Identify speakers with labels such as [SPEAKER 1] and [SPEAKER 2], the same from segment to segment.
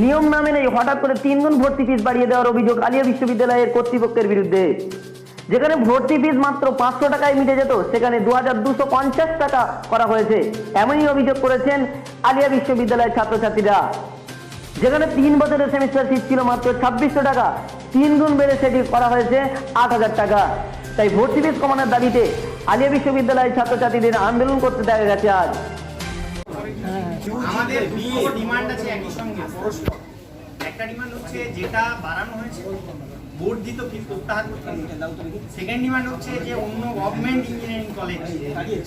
[SPEAKER 1] নিয়ম না মেনে হঠাৎ করে তিনগুণ ভর্তি ফিস বাড়িয়ে দেওয়ার অভিযোগ আলিয়া বিশ্ববিদ্যালয়ের কর্তৃপক্ষের বিরুদ্ধে। যেখানে ভর্তি ফিস মাত্র পাঁচশো টাকায় মিটে যেত, সেখানে দু হাজার দুশো পঞ্চাশ টাকা করা হয়েছে। এমনই অভিযোগ করেছেন আলিয়া বিশ্ববিদ্যালয়ের ছাত্রছাত্রীরা। যেখানে তিন বছরের সেমিস্টার ফিস ছিল মাত্র ছাব্বিশশো টাকা তিন গুণ বেড়ে সেটি করা হয়েছে আট হাজার টাকা। তাই ভর্তি ফিস কমানোর দাবিতে আলিয়া বিশ্ববিদ্যালয়ের ছাত্রছাত্রীদের আন্দোলন করতে দেখা গেছে আজ।
[SPEAKER 2] আমাদের দুটো ডিমান্ড আছে একই সঙ্গে। একটা ডিমান্ড হচ্ছে যেটা বাড়ানো হয়েছে বোর্ড দিত ফিস প্রত্যাহার করতে সেকেন্ড ডিমান্ড হচ্ছে যে অন্য গভর্নমেন্ট ইঞ্জিনিয়ারিং কলেজ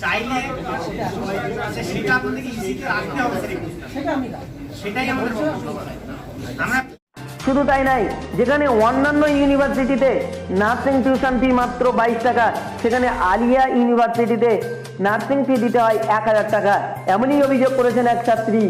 [SPEAKER 2] চাইলে সেটা আপনাদেরকে ইসিতে রাখতে হবে সেটা সেটাই আমাদের আমরা
[SPEAKER 1] শুধু তাই নাই, যেখানে অন্যান্য ইউনিভার্সিটিতে নার্সিং টিউশন ফি মাত্র বাইশ টাকা, সেখানে আলিয়া ইউনিভার্সিটিতে নার্সিং ফি দিতে হয় এক হাজার টাকা। এমনই অভিযোগ করেছেন এক ছাত্রী।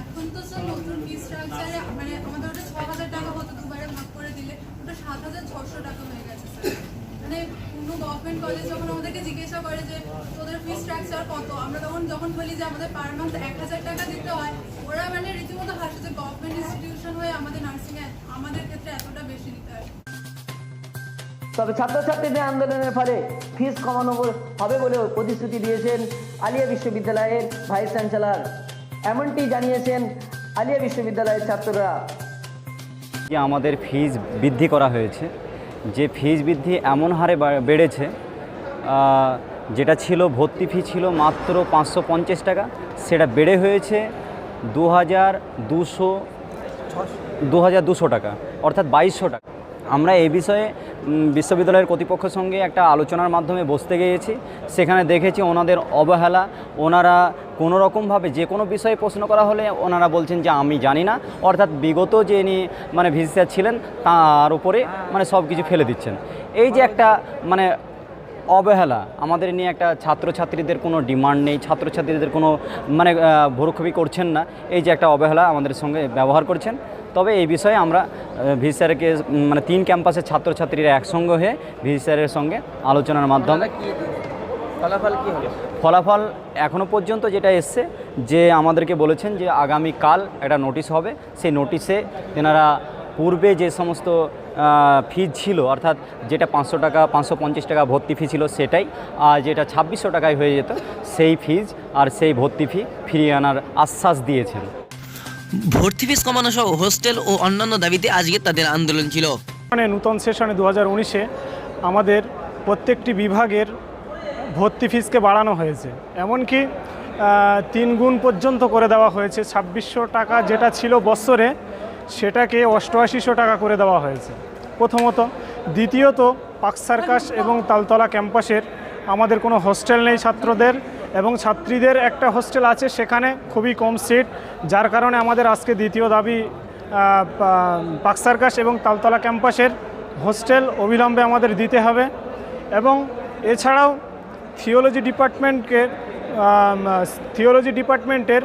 [SPEAKER 3] এখন তো স্যার নতুন স্ট্রাকচারে মানে আমাদের ওটা ছ হাজার টাকা হতো দুবারে ভাগ করে দিলে সাত হাজার ছশো টাকা হয়ে গেছে মানে কোনো গভর্নমেন্ট কলেজ যখন আমাদেরকে জিজ্ঞাসা করে যে, তোদের ফি স্ট্রাকচার কত? আমরা তখন যখন বলি যে, আমাদের পার মান্থ এক হাজার টাকা দিতে হয়, ওরা মানে রীতিমতো হাসে যে গভর্নমেন্ট ইনস্টিটিউশন হয়ে আমাদের নার্সিং এ আমাদের ক্ষেত্রে এতটা বেশি দিতে হয়।
[SPEAKER 1] তবে ছাত্রছাত্রীদের আন্দোলনের ফলে ফিস কমানো হবে বলেও প্রতিশ্রুতি দিয়েছেন আলিয়া বিশ্ববিদ্যালয়ের ভাইস চ্যান্সেলর এমনটি জানিয়েছেন আলিয়া বিশ্ববিদ্যালয়ের ছাত্ররা।
[SPEAKER 4] যে আমাদের ফিজ বৃদ্ধি করা হয়েছে, যে ফিজ বৃদ্ধি এমন হারে বেড়েছে যেটা ছিল ভর্তি ফি ছিল মাত্র পাঁচশো পঞ্চাশ টাকা, সেটা বেড়ে হয়েছে দু হাজার দুশো দু হাজার দুশো টাকা, অর্থাৎ বাইশশো টাকা। আমরা এ বিষয়ে বিশ্ববিদ্যালয়ের কর্তৃপক্ষের সঙ্গে একটা আলোচনার মাধ্যমে বসতে গিয়েছি। সেখানে দেখেছি ওনাদের অবহেলা ওনারা কোনো রকমভাবে যে কোনো বিষয়ে প্রশ্ন করা হলে ওনারা বলছেন যে আমি জানি না। অর্থাৎ বিগত যে ইনি মানে ভিজিটার ছিলেন তার উপরে মানে সব কিছু ফেলে দিচ্ছেন। এই যে একটা মানে অবহেলা আমাদের নিয়ে একটা ছাত্রছাত্রীদের কোনো ডিমান্ড নেই ছাত্রছাত্রীদের কোনো মানে আহ, করছেন না। এই যে একটা অবহেলা আমাদের সঙ্গে ব্যবহার করছেন। তবে এই বিষয়ে আমরা ভি স্যারকে মানে তিন ক্যাম্পাসের ছাত্রছাত্রীরা একসঙ্গে হয়ে ভি স্যারের সঙ্গে আলোচনার মাধ্যমে ফলাফল কী হলো ফলাফল এখনও পর্যন্ত যেটা এসছে যে আমাদেরকে বলেছেন যে আগামী কাল একটা নোটিশ হবে। সেই নোটিশে তেনারা পূর্বে যে সমস্ত ফিজ ছিল অর্থাৎ যেটা পাঁচশো টাকা পাঁচশো পঞ্চাশ টাকা ভর্তি ফি ছিল সেটাই আর যেটা ছাব্বিশশো টাকায় হয়ে যেত সেই ফিজ আর সেই ভর্তি ফি ফিরিয়ে আনার আশ্বাস দিয়েছেন।
[SPEAKER 5] ভর্তি ফিস কমানো সহ হোস্টেল ও অন্যান্য দাবিতে আজকে তাদের আন্দোলন ছিল।
[SPEAKER 6] মানে নূতন সেশনে দু হাজার উনিশে আমাদের প্রত্যেকটি বিভাগের ভর্তি ফিসকে বাড়ানো হয়েছে। এমনকি তিন গুণ পর্যন্ত করে দেওয়া হয়েছে। ছাব্বিশশো টাকা যেটা ছিল বৎসরে সেটাকে অষ্টআশিশো টাকা করে দেওয়া হয়েছে। প্রথমত। দ্বিতীয়ত পাক সার্কাস এবং তালতলা ক্যাম্পাসের আমাদের কোনো হোস্টেল নেই ছাত্রদের। এবং ছাত্রীদের একটা হোস্টেল আছে সেখানে খুবই কম সিট যার কারণে আমাদের আজকে দ্বিতীয় দাবি আহ, পা- পাক সার্কাস এবং তালতলা ক্যাম্পাসের হোস্টেল অবিলম্বে আমাদের দিতে হবে। এবং এছাড়াও থিওলজি ডিপার্টমেন্টকে থিওলজি ডিপার্টমেন্টের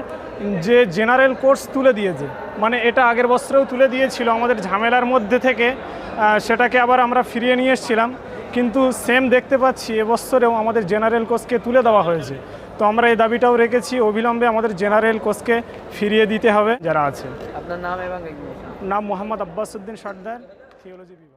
[SPEAKER 6] যে জেনারেল কোর্স তুলে দিয়েছে মানে এটা আগের বছরেও তুলে দিয়েছিল আমাদের ঝামেলার মধ্যে থেকে সেটাকে আবার আমরা ফিরিয়ে নিয়ে এসেছিলাম। কিন্তু সেম দেখতে পাচ্ছি এবছরেও আমাদের জেনারেল কোচকে তুলে দেওয়া হয়েছে। তো আমরা এই দাবিটাও রেখেছি অবিলম্বে আমাদের জেনারেল কোচকে ফিরিয়ে দিতে হবে যারা আছে।
[SPEAKER 7] আপনার নাম এবং
[SPEAKER 6] নাম মোহাম্মদ আব্বাস উদ্দিন সর্দার থিওলজি বিভাগ।